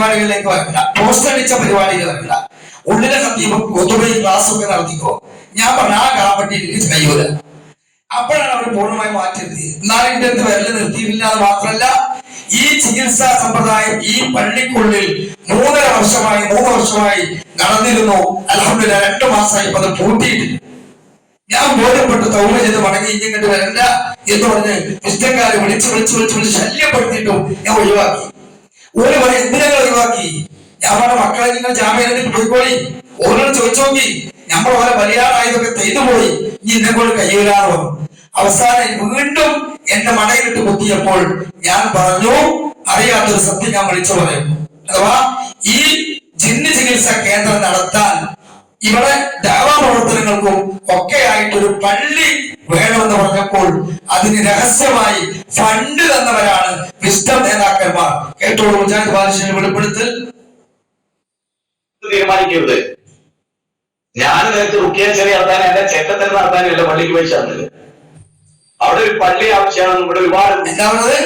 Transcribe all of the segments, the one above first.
പരിപാടികളിലേക്ക് വരണ്ട. പോസ്റ്റർ അടിച്ച പരിപാടിയിൽ വരണ്ട. ഉള്ളിലെ സത്യം കൊതുകയും ക്ലാസ് ഒക്കെ നടത്തിക്കോ. ഞാൻ പറഞ്ഞ ആ കാപ്പട്ടി എനിക്ക് കഴിയൂല അപ്പോഴാണ് അവർ പൂർണമായി മാറ്റി നിർത്തിയത് എന്നാലും എന്റെ അടുത്ത് വിരൽ നിർത്തിയിട്ടില്ല എന്ന് മാത്രമല്ല ഈ ചികിത്സാ സമ്പ്രദായം ഈ പള്ളിക്കുള്ളിൽ മൂന്നര വർഷമായി മൂന്ന് വർഷമായി നടന്നിരുന്നു. അലഹമില്ല രണ്ടു മാസമായി ഇപ്പൊ അത് പൂട്ടിയിട്ടില്ല. ഞാൻ ബോധ്യപ്പെട്ടു തൗമ ചെയ്ത് മടങ്ങി ഇങ്ങോട്ട് വരണ്ട എന്ന് പറഞ്ഞ് ഇഷ്ടക്കാരെ വിളിച്ച് വിളിച്ച് വിളിച്ച് വിളിച്ച് ശല്യപ്പെടുത്തിയിട്ടും ഞാൻ ഒഴിവാക്കി. ഒരു എന്തിനാ ഒഴിവാക്കി? ഞാൻ മക്കളെ നിങ്ങൾ ജാമ്യം പോയിക്കോളി. ഓരോട് ചോദിച്ചു നോക്കി. നമ്മൾ ഓരോ ബലിയാറായതൊക്കെ ചെയ്തു പോയി ഇനി എന്നെ കൊണ്ട് കയ്യൂരാണോ അവസാനം വീണ്ടും എന്റെ മടയിലിട്ട് കുത്തിയപ്പോൾ ഞാൻ പറഞ്ഞു അറിയാത്തൊരു സത്യം ഞാൻ വിളിച്ചു പറയും അഥവാ ഈ ജിന്ന് ചികിത്സ കേന്ദ്രം നടത്താൻ ഇവിടെ ദേവാ പ്രവർത്തനങ്ങൾക്കും ഒക്കെ ആയിട്ടൊരു പള്ളി വേണമെന്ന് പറഞ്ഞപ്പോൾ അതിന് രഹസ്യമായി ഫണ്ട് തന്നവരാണ് വിസ്റ്റം നേതാക്കന്മാർ. കേട്ടോളൂ മുജാഹിദ് ബാലിഷിന്റെ വെളിപ്പെടുത്തൽ. തീരുമാനിക്കരുത്. ഞാൻ നേരത്തെ റുക്കിയ ചെറിയ നടത്താൻ എന്റെ അർത്ഥാനും നടത്താനല്ല പള്ളിക്ക് പൈസ തന്നത് അവിടെ ഒരു പള്ളി ആവശ്യമാണ് ഇവിടെ ഒരുപാട് എന്താ പറഞ്ഞത്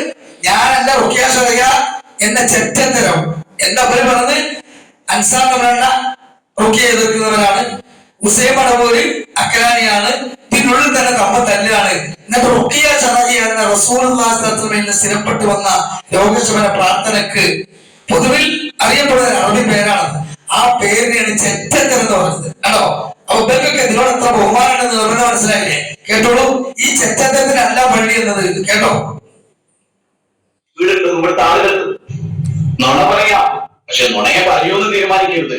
ഞാനല്ല ചെറിയ എന്ന ചെറ്റത്തരം. എന്താ പേര് പറഞ്ഞത്? അൻസാർ റുക്കിയ എതിർക്കുന്നവരാണ്. ഹുസൈൻ മടവൂര് അക്കലാനിയാണ്. ഇതിനുള്ളിൽ തന്നെ തമ്മ തല്ലാണ് എന്നിട്ട് റുക്കിയ ചടകിയ എന്ന റസൂൽ സ്ഥിരപ്പെട്ടു വന്ന രോഗശമന പ്രാർത്ഥനക്ക് പൊതുവിൽ അറിയപ്പെടുന്ന അറബി പേരാണ്. ആ പേരിനെയാണ് ചെറ്റത്തരം എന്ന് പറഞ്ഞത് ആണോ അപ്പൊ ഇവർക്കൊക്കെ എത്ര ബഹുമാനാണെന്ന് പറഞ്ഞാൽ മനസ്സിലായില്ലേ? കേട്ടോളൂ. ഈ ചെറ്റത്തരത്തിനല്ല പള്ളി എന്നത്. കേട്ടോ? പക്ഷെ നുണയെ പറയൂന്ന് തീരുമാനിക്കരുത്.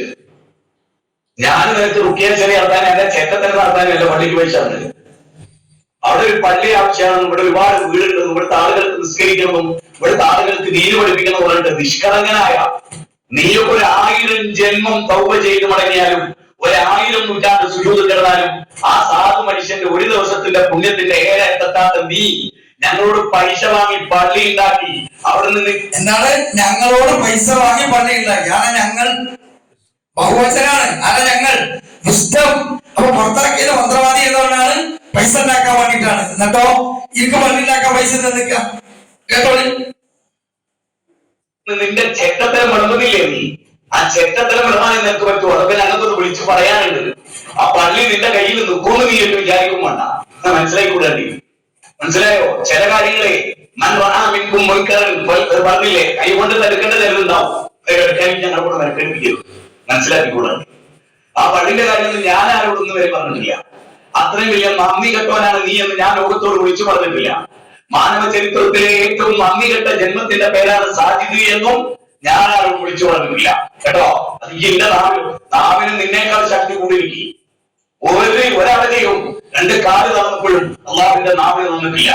ഞാൻ നേരത്തെ റുക്കിയ ചെറിയ നടത്താനല്ല ചെറ്റത്തിന് നടത്താനല്ല പള്ളിക്ക് പോയി തന്നത് അവിടെ ഒരു പള്ളി ആവശ്യമാണ്. ഇവിടെ ഒരുപാട് വീടുണ്ട്. ഇവിടുത്തെ ആളുകൾക്ക് നിസ്കരിക്കണമെന്നും ഇവിടുത്തെ ആളുകൾക്ക് നീര് പഠിപ്പിക്കണം പറഞ്ഞിട്ട് നിഷ്കളങ്കനായ നീയൊക്കെ ഒരു ആയിരം ജന്മം തൗവ ചെയ്ത് മടങ്ങിയാലും ഒരായിരം നൂറ്റാണ്ട് സുജൂത് കിടന്നാലും ആ സാധു മനുഷ്യന്റെ ഒരു ദിവസത്തിന്റെ പുണ്യത്തിന്റെ ഏറെ എത്താത്ത നീ ഞങ്ങളോട് പൈസ വാങ്ങി പള്ളി ഉണ്ടാക്കി. അവിടെ നിന്ന് എന്നാണ് ഞങ്ങളോട് പൈസ വാങ്ങി പള്ളി ഉണ്ടാക്കി. ആണ് ഞങ്ങൾ? ബഹുവചനാണ്. ആണ് ഞങ്ങൾ? ദുഷ്ടം. അപ്പൊ പുറത്തിറക്കിയത് മന്ത്രവാദി എന്നതുകൊണ്ടാണ് പൈസ ഉണ്ടാക്കാൻ വേണ്ടിയിട്ടാണ്. എന്നിട്ടോ? എനിക്ക് പറഞ്ഞിട്ടാക്കാൻ പൈസ നിൽക്കാം കേട്ടോളി നിന്റെ ചെക്കത്തരം വിളമ്പുന്നില്ലേ നീ? ആ ചെക്കത്തരം മണമാണ് നിനക്ക് പറ്റുമോ? അതൊക്കെ ഞങ്ങൾക്കൊന്ന് വിളിച്ചു പറയാനുണ്ട്. ആ പള്ളി നിന്റെ കയ്യിൽ നിൽക്കുമെന്ന് നീ എന്ന് വിചാരിക്കും വേണ്ട. മനസ്സിലായി നീ? മനസ്സിലായോ? ചില കാര്യങ്ങളെ മൻ റആ മിൻകും മുൻകറൻ ഫൽ- പറഞ്ഞില്ലേ? കൈ കൊണ്ട് തടുക്കേണ്ട ചിലരുണ്ടാവും എടുക്കാൻ ഞങ്ങളെ കൂടെ മനസ്സിലാക്കിക്കൂടാ നീ. ആ പള്ളിന്റെ കാര്യമൊന്നും ഞാൻ ആരോടൊന്നും വരെ പറഞ്ഞിട്ടില്ല. അത്രയും വലിയ നന്ദി കെട്ടവനാണ് നീ എന്ന് ഞാൻ ലോകത്തോട് വിളിച്ചു പറഞ്ഞിട്ടില്ല. മാനവ ചരിത്രത്തിലെ ഏറ്റവും നന്ദി കെട്ട ജന്മത്തിന്റെ പേരാണ് സാജിദ് എന്നും ഞാൻ ആരും വിളിച്ചു പറഞ്ഞിട്ടില്ല. കേട്ടോ? അത് എന്റെ നാവിൽ നാവിന് നിന്നേക്കാൾ ശക്തി കൂടിയിരിക്കും. ഒരു ഒരവധിയും രണ്ട് കാൽ തന്നപ്പോഴും അള്ളാഹുവിന്റെ നാവിന് തന്നിട്ടില്ല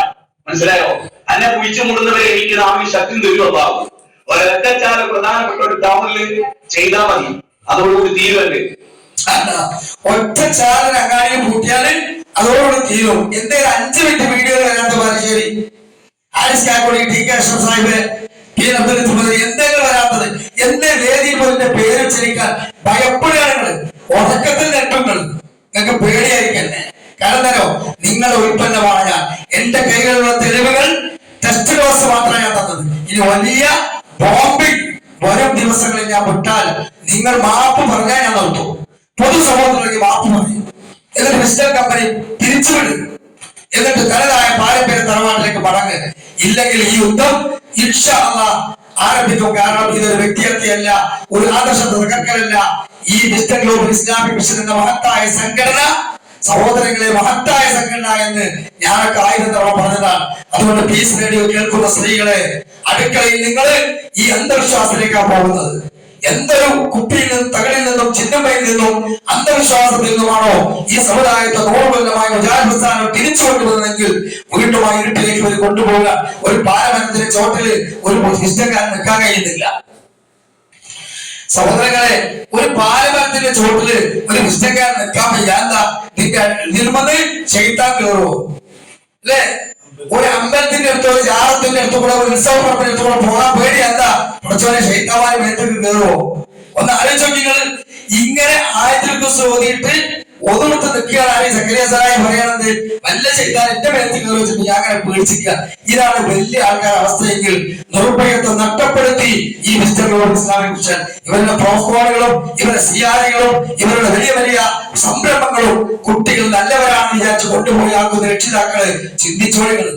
മനസ്സിലായോ? അന്നെ കുഴിച്ചു മുടുന്നവരെ എനിക്ക് നാവിന് ശക്തി തരും അള്ളാഹു ഒരൊറ്റച്ചാൽ പ്രധാനപ്പെട്ട ഒരു ടൗണിൽ ചെയ്താൽ മതി. അതോടുകൂടി തീരുവല്ലേ? ഒറ്റ ചാനൽ അങ്ങാടി പൂട്ടിയാൽ അതോടുകൂടി തീരും. എന്തേലും അഞ്ചു മിനിറ്റ് വീഡിയോ വരാത്ത പാലശ്ശേരി ആരിസ് കാക്കോടി ടി കൃഷ്ണ സാഹിബ്. പി അബ്ദുൽ ചുമതല എന്തെങ്കിലും വരാത്തത്. എന്റെ വേദി പോലിന്റെ പേര് ഉച്ചരിക്കാൻ ഭയപ്പെടുകയാണ് ഉറക്കത്തിൽ നെട്ടുങ്ങൾ നിങ്ങൾക്ക് പേടിയായിരിക്കന്നെ കാരണം തരോ നിങ്ങളുടെ ഉൽപ്പന്നമാണ് ഞാൻ. എന്റെ കൈകളിലുള്ള തെളിവുകൾ ടെസ്റ്റ് ഡോസ് മാത്രമേ ഞാൻ തന്നത്. ഇനി വലിയ ബോംബിംഗ് വരും ദിവസങ്ങളിൽ ഞാൻ വിട്ടാൽ നിങ്ങൾ മാപ്പ് പറഞ്ഞാൽ ഞാൻ നിർത്തും. പൊതുസമൂഹത്തിലേക്ക് മാപ്പ് മതി. എന്നിട്ട് മിസ്റ്റർ കമ്പനി തിരിച്ചുവിടും. എന്നിട്ട് തനതായ പാരമ്പര്യ തറവാട്ടിലേക്ക് മടങ്ങ്. ഇല്ലെങ്കിൽ ഈ യുദ്ധം അല്ലാഹ് ആരംഭിക്കും. കാരണം ഇതൊരു വ്യക്തിയല്ല ഒരു ആദർശ തകർക്കലല്ല ഈ മിസ്റ്റർ ഗ്ലോബൽ ഇസ്ലാമിക് മിഷൻ എന്ന മഹത്തായ സംഘടന സഹോദരങ്ങളെ മഹത്തായ സംഘടന എന്ന് ഞാനൊക്കെ ആയിരം തവണ പറഞ്ഞതാണ്. അതുകൊണ്ട് പീസ് റേഡിയോ കേൾക്കുന്ന സ്ത്രീകളെ അടുക്കളയിൽ നിങ്ങൾ ഈ അന്ധവിശ്വാസത്തിലേക്കാണ് പോകുന്നത്. എന്തൊരു കുപ്പിയിൽ നിന്നും തകളിൽ നിന്നും ചിഹ്നമയിൽ നിന്നും അന്ധവിശ്വാസത്തിൽ നിന്നുമാണോ ഈ സമുദായത്തെ നൂറുകൊല്ലമായ മുജാഹിസ്ഥാനം തിരിച്ചു കൊണ്ടുവന്നതെങ്കിൽ വീണ്ടും ആ ഇരുട്ടിലേക്ക് ഒരു കൊണ്ടുപോകുക ഒരു പാരമരത്തിന്റെ ചോട്ടിൽ ഒരു ഇഷ്ടക്കാരൻ നിൽക്കാൻ കഴിയുന്നില്ല. സഹോദരങ്ങളെ ഒരു പാലമരത്തിന്റെ ചോട്ടിൽ ഒരു ഇഷ്ടക്കാരൻ നിൽക്കാൻ വയ്യ. എന്താ? നിന്റെ നിർമ്മത് ചെയ്താൻ കയറുമോ അല്ലേ? ഒരു അമ്പലത്തിന്റെ അടുത്തോ ജാറത്തിന്റെ അടുത്തോ കൂടെ അടുത്തോ പോകാൻ പേടി എന്താ കുറച്ചോനെ ശൈത്യമായ മേത്തേക്ക് കയറുമോ ഒന്ന് ആലോചിച്ചോ നിങ്ങൾ. ഇങ്ങനെ ആയിരത്തിൽ കുറിച്ച് ഓതിയിട്ട് ഒതുകൊടുത്ത് നിൽക്കുകയാണ് സക്രിയ സാറായി പറയണത് വല്ല ചെയ്താൽ എന്റെ മേലത്തിൽ കയറി വെച്ചിട്ട് ഞാൻ അങ്ങനെ പേടിച്ചിരിക്കുക. ഇതാണ് വലിയ ആൾക്കാർ അവസ്ഥയെങ്കിൽ നിർഭയത്തെ നഷ്ടപ്പെടുത്തി ഈ മിസ്റ്റർ ഇസ്ലാമിക് ഇവരുടെ പ്രോഫോണുകളും ഇവരുടെ സിയാരകളും ഇവരുടെ വലിയ വലിയ സംരംഭങ്ങളും കുട്ടികൾ നല്ലവരാണെന്ന് വിചാരിച്ച് കൊണ്ടുപോയി ആകുന്ന രക്ഷിതാക്കൾ ചിന്തിച്ചോളികൾ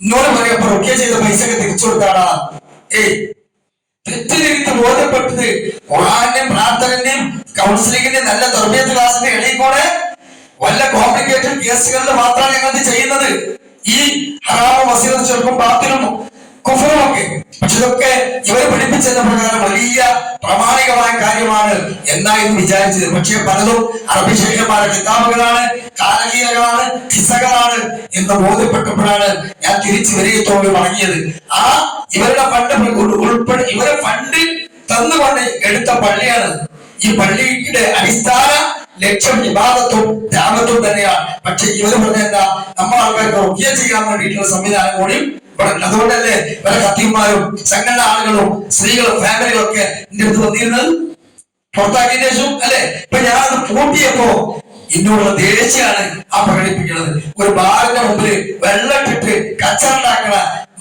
എന്നോട് പറയപ്പോ റൊക്കെ ചെയ്ത പൈസ ഒക്കെ തിരിച്ചു കൊടുത്താടാ ഏയ് തെറ്റിതിരിച്ച് ബോധ്യപ്പെട്ടത് ഖുറാന്റെയും പ്രാർത്ഥനന്റെയും കൗൺസിലിംഗിന്റെ നല്ല തർബീയത്ത് ക്ലാസിന്റെ ഇടയിൽ വല്ല കോംപ്ലിക്കേറ്റഡ് കേസുകളിൽ മാത്രമാണ് ഞങ്ങൾ ചെയ്യുന്നത്. ഈ ഹറാമ വസീറ ചെറുപ്പം ബാത്തിലും ഇവർ പഠിപ്പിച്ചതിന്റെ പ്രകാരം വലിയ പ്രാമാണികമായ കാര്യമാണ് എന്നായിരുന്നു വിചാരിച്ചത്. പക്ഷേ പലതും അറബി ശേഖരന്മാരുടെ കിതാബുകളാണ് കാലകീലകളാണ് ഖിസകളാണ് എന്ന് ബോധ്യപ്പെട്ടപ്പോഴാണ് ഞാൻ തിരിച്ചു വരികത്തോട് മടങ്ങിയത് ആ ഇവരുടെ ഫണ്ട് ഉൾപ്പെടെ ഇവരെ ഫണ്ട് തന്നുകൊണ്ട് എടുത്ത പള്ളിയാണ്. ഈ പള്ളിയുടെ അടിസ്ഥാന ലക്ഷ്യം വിവാദത്തും ത്യാഗത്തും തന്നെയാണ്. പക്ഷെ ഇവർ പറഞ്ഞ എന്താ നമ്മൾ ആൾക്കാർക്ക് ഒക്കിയ ചെയ്യാൻ വേണ്ടിയിട്ടുള്ള സംവിധാനം കൂടി ഇവിടെ ഉണ്ട്. അതുകൊണ്ടല്ലേ പല കത്തിമാരും സംഘടന ആളുകളും സ്ത്രീകളും ഫാമിലികളും ഒക്കെ എന്റെ അടുത്ത് വന്നിരുന്നത്? പുറത്താക്കിയ ശേഷം അല്ലെ? ഇപ്പൊ ഞാനത് പൂട്ടിയപ്പോ എന്നോടുള്ള ദേഷ്യാണ് ആ പ്രകടിപ്പിക്കുന്നത്. ഒരു ബാറിന്റെ മുമ്പിൽ വെള്ളട്ടിട്ട് കച്ചറുണ്ടാക്കണ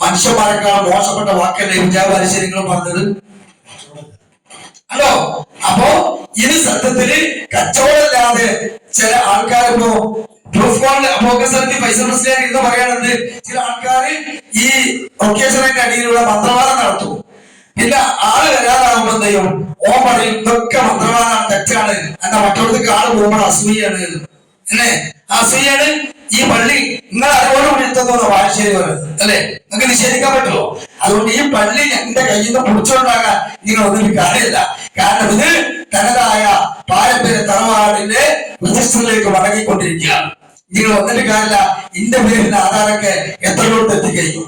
മനുഷ്യന്മാരെക്കാൾ മോശപ്പെട്ട വാക്കല്ലേ വിജയപാലശ്ശേരികൾ പറഞ്ഞത്? ഹലോ അപ്പോ ഇത് സത്യത്തിൽ കച്ചവടമില്ലാതെ ചില ആൾക്കാരിപ്പോ എന്ന് പറയാനുണ്ട് ചില ആൾക്കാർ ഈ ഒക്കേഷനൊക്കെ അടിയിലുള്ള പത്രവാദം നടത്തും. പിന്നെ ആൾ വരാതാകുമ്പോ എന്ത് ചെയ്യും? ഓൻ പറയും ഇതൊക്കെ മന്ത്രവാദമാണ് തെറ്റാണ്. എന്നാ മറ്റൊടത്തേക്ക് ആൾ പോകുമ്പോൾ അസൂയാണ് അല്ലേ? അസൂയാണ് ഈ പള്ളി. നിങ്ങൾ അതുപോലെ വിളിച്ചെന്നോ വാഴശ്ശേരി പറയുന്നത് അല്ലെ? നിങ്ങൾക്ക് നിഷേധിക്കാൻ പറ്റുമോ? അതുകൊണ്ട് ഈ പള്ളി എന്റെ കയ്യിൽ നിന്ന് പിടിച്ചോണ്ടാകാൻ നിങ്ങൾ ഒന്നും കാര്യമില്ല. കാരണം ഇത് തനതായ പാരമ്പര്യ തറവാടിന്റെ പ്രതിഷ്ഠയിലേക്ക് മടങ്ങിക്കൊണ്ടിരിക്കുകയാണ്. നിങ്ങൾ ഒന്നിട്ട് കാണില്ല ഇന്റെ പേരിന്റെ ആധാരമൊക്കെ എത്രയോട്ട് എത്തിക്കഴിഞ്ഞു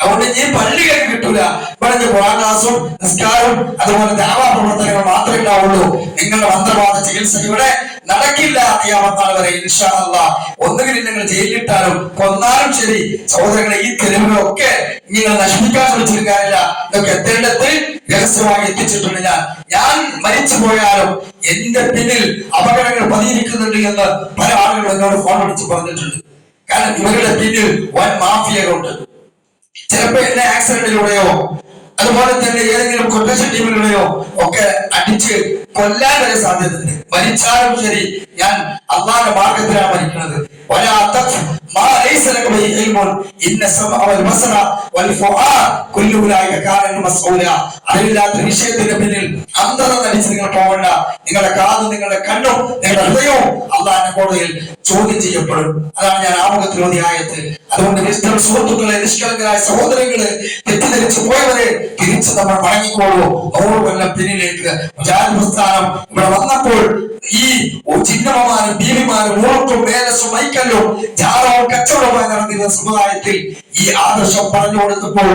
അതുകൊണ്ട് ഈ പള്ളി കഴിഞ്ഞ് കിട്ടൂല. ഇവിടെ ക്ലാസും നിസ്കാരവും അതുപോലെ ദാവാ പ്രവർത്തനങ്ങൾ മാത്രമേ ഉണ്ടാവുള്ളൂ. നിങ്ങളുടെ മന്ത്രവാദ ചികിത്സ ഇവിടെ നടക്കില്ല അറിയാമത്താൾ വരെ ഇൻഷാല്ല ഒന്നുകിൽ നിങ്ങൾ ജയിലിട്ടാലും കൊന്നാലും ശരി. സഹോദരങ്ങളെ ഈ തെരുവുകളൊക്കെ നിങ്ങൾ നശിപ്പിക്കാൻ ശ്രമിച്ചിരിക്കാനില്ല കാര്യമില്ല. ഇതൊക്കെ എത്തേണ്ടത് രഹസ്യമായി എത്തിച്ചിട്ടുണ്ട് ഞാൻ. ഞാൻ മരിച്ചു പോയാലും എന്റെ പിന്നിൽ അപകടങ്ങൾ പതിയിരിക്കുന്നുണ്ട് എന്ന് പല ആളുകളും എന്നോട് ഫോൺ വിളിച്ച് പറഞ്ഞിട്ടുണ്ട്. കാരണം ഇവരുടെ പിന്നിൽ വൻ മാഫിയകളുണ്ട്. ചിലപ്പോ എന്റെ ആക്സിഡന്റിലൂടെയോ അതുപോലെ തന്നെ ഏതെങ്കിലും കുറ്റശല്യങ്ങളിലൂടെയോ ഒക്കെ അടിച്ച് കൊല്ലാൻ വരെ സാധ്യതയുണ്ട്. മരിച്ചാലും ശരി ഞാൻ അള്ളാന്റെ മാർഗത്തിലാണ് മരിക്കുന്നത്. ഒരാ ما ليس لك به علم ان السمع والبصر والفؤاد كل اولئك كان مسؤولا അറിവില്ലാത്ത വിഷയത്തിന്റെ പിന്നിൽ അന്ധത നടിച്ച് നിങ്ങൾ പോകണ്ട നിങ്ങളുടെ കാതും നിങ്ങളുടെ കണ്ണും നിങ്ങളുടെ ഹൃദയവും അള്ളാഹിന്റെ കോടതിയിൽ ചോദ്യം ചെയ്യപ്പെടും അതാണ് ഞാൻ ആമുഖത്തിൽ ഓതിയായത് അതുകൊണ്ട് മിസ്റ്റർ സുഹൃത്തുക്കളെ നിഷ്കളങ്കരായ സഹോദരങ്ങള് തെറ്റിദ്ധരിച്ചു പോയവരെ തിരിച്ച് നമ്മൾ മടങ്ങിക്കോളൂ നൂറ് കൊല്ലം പിന്നിലേക്ക് മുജാഹിദ് പ്രസ്ഥാനം ഇവിടെ വന്നപ്പോൾ ഈ ചിഹ്നമാരും ബീവിമാരും ഊർക്കും മേലസും മൈക്കല്ലും ജാറവും കച്ചവടമായി നടന്നിരുന്ന സമുദായത്തിൽ ഈ ആദർശം പറഞ്ഞു കൊടുത്തപ്പോൾ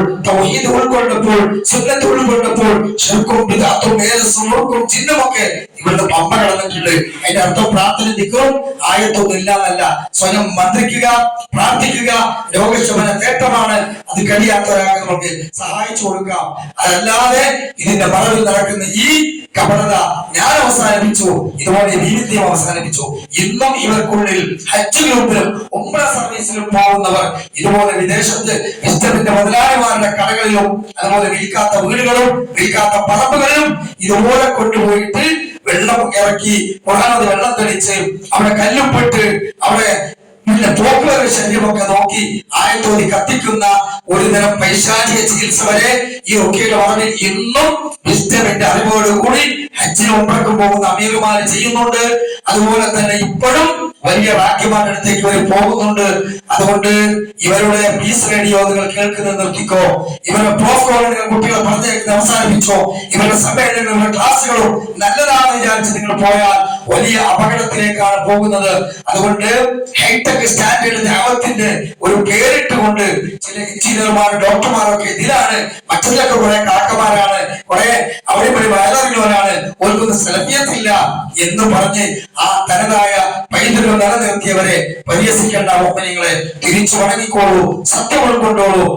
ഉൾക്കൊണ്ടപ്പോൾ സുന്നത്ത് ഉൾക്കൊണ്ടപ്പോൾ ശുക്കും ബിദാത്തും മേലസും ഊർക്കും ചിഹ്നമൊക്കെ ഇവരുടെ പമ്പ കടന്നിട്ടുണ്ട്. അതിന്റെ അർത്ഥം പ്രാർത്ഥന നിൽക്കും ആയത്തൊന്നും ഇല്ലാന്നല്ല. സ്വയം മന്ത്രിക്കുക പ്രാർത്ഥിക്കുക രോഗശമന നേട്ടമാണ്. അത് കഴിയാത്തവരാൾക്ക് നമുക്ക് സഹായിച്ചു കൊടുക്കാം. അതല്ലാതെ ഇതിന്റെ മറവിൽ നടക്കുന്ന ഈ കപടത ഞാൻ അവസാനിപ്പിച്ചു. ഇതുപോലെ വീതിത്യം അവസാനിപ്പിച്ചു. ഇന്നും ഇവർക്കുള്ളിൽ ഹജ്ജ് ഗ്രൂപ്പിലും ഉംറ സർവീസിലും പോകുന്നവർ ഇതുപോലെ വിദേശത്ത് ഇഷ്ടത്തിന്റെ മുതലാളിമാരുടെ കടകളിലും അതുപോലെ വിൽക്കാത്ത വീടുകളും വിൽക്കാത്ത പറമ്പുകളിലും ഇതുപോലെ കൊണ്ടുപോയിട്ട് വെള്ളം ഇറക്കി മുഹമ്മദ് വെള്ളം തെളിച്ച് അവിടെ കല്ലുപ്പെട്ട് അവിടെ പിന്നെ പോക്കുവരവ് ശല്യമൊക്കെ നോക്കി ആയത്തോതി കത്തിക്കുന്ന ഒരു തരം പൈശാചിക ചികിത്സ വരെ ഈ ഒക്കെയുടെ മറവിൽ ഇന്നും വിസ്റ്റമിന്റെ അറിവോട് കൂടി ഹജ്ജിന് ഉമ്രക്കും പോകുന്ന അമീർമാര് ചെയ്യുന്നുണ്ട്. അതുപോലെ തന്നെ ഇപ്പോഴും വലിയ റാക്കിമാരുടെ അടുത്തേക്ക് ഇവർ പോകുന്നുണ്ട്. അതുകൊണ്ട് ഇവരുടെ പീസ് റേഡിയോ നിങ്ങൾ കേൾക്കുന്നത് നിർത്തിക്കോ. ഇവരുടെ പ്രോഫ് കോളേജുകൾ കുട്ടികളെ പറഞ്ഞേക്കുന്നത് അവസാനിപ്പിച്ചോ. ഇവരുടെ സമ്മേളനങ്ങളും ക്ലാസ്സുകളും നല്ലതാണെന്ന് വിചാരിച്ച് നിങ്ങൾ പോയാൽ വലിയ അപകടത്തിലേക്കാണ് പോകുന്നത്. അതുകൊണ്ട് ഹൈടെക് സ്റ്റാൻഡേർഡ് ദേവത്തിന്റെ ഒരു പേരിട്ടുകൊണ്ട് ചില എഞ്ചിനീയർമാർ ഡോക്ടർമാരൊക്കെ ഇതിലാണ് മറ്റതിലൊക്കെ കുറെ കാക്കമാരാണ് കുറെ അവിടെ ഇവിടെ വയലറിഞ്ഞവരാണ് ഒന്നും സെലഫിയത്തില്ല എന്ന് പറഞ്ഞ് ആ തനതായ പൈതൃകം നിലനിർത്തിയവരെ പരിഹസിക്കേണ്ട ഓപ്പനിങ്ങളെ തിരിച്ചു വണങ്ങിക്കോളൂ സത്യം ഉൾക്കൊണ്ടോളൂ.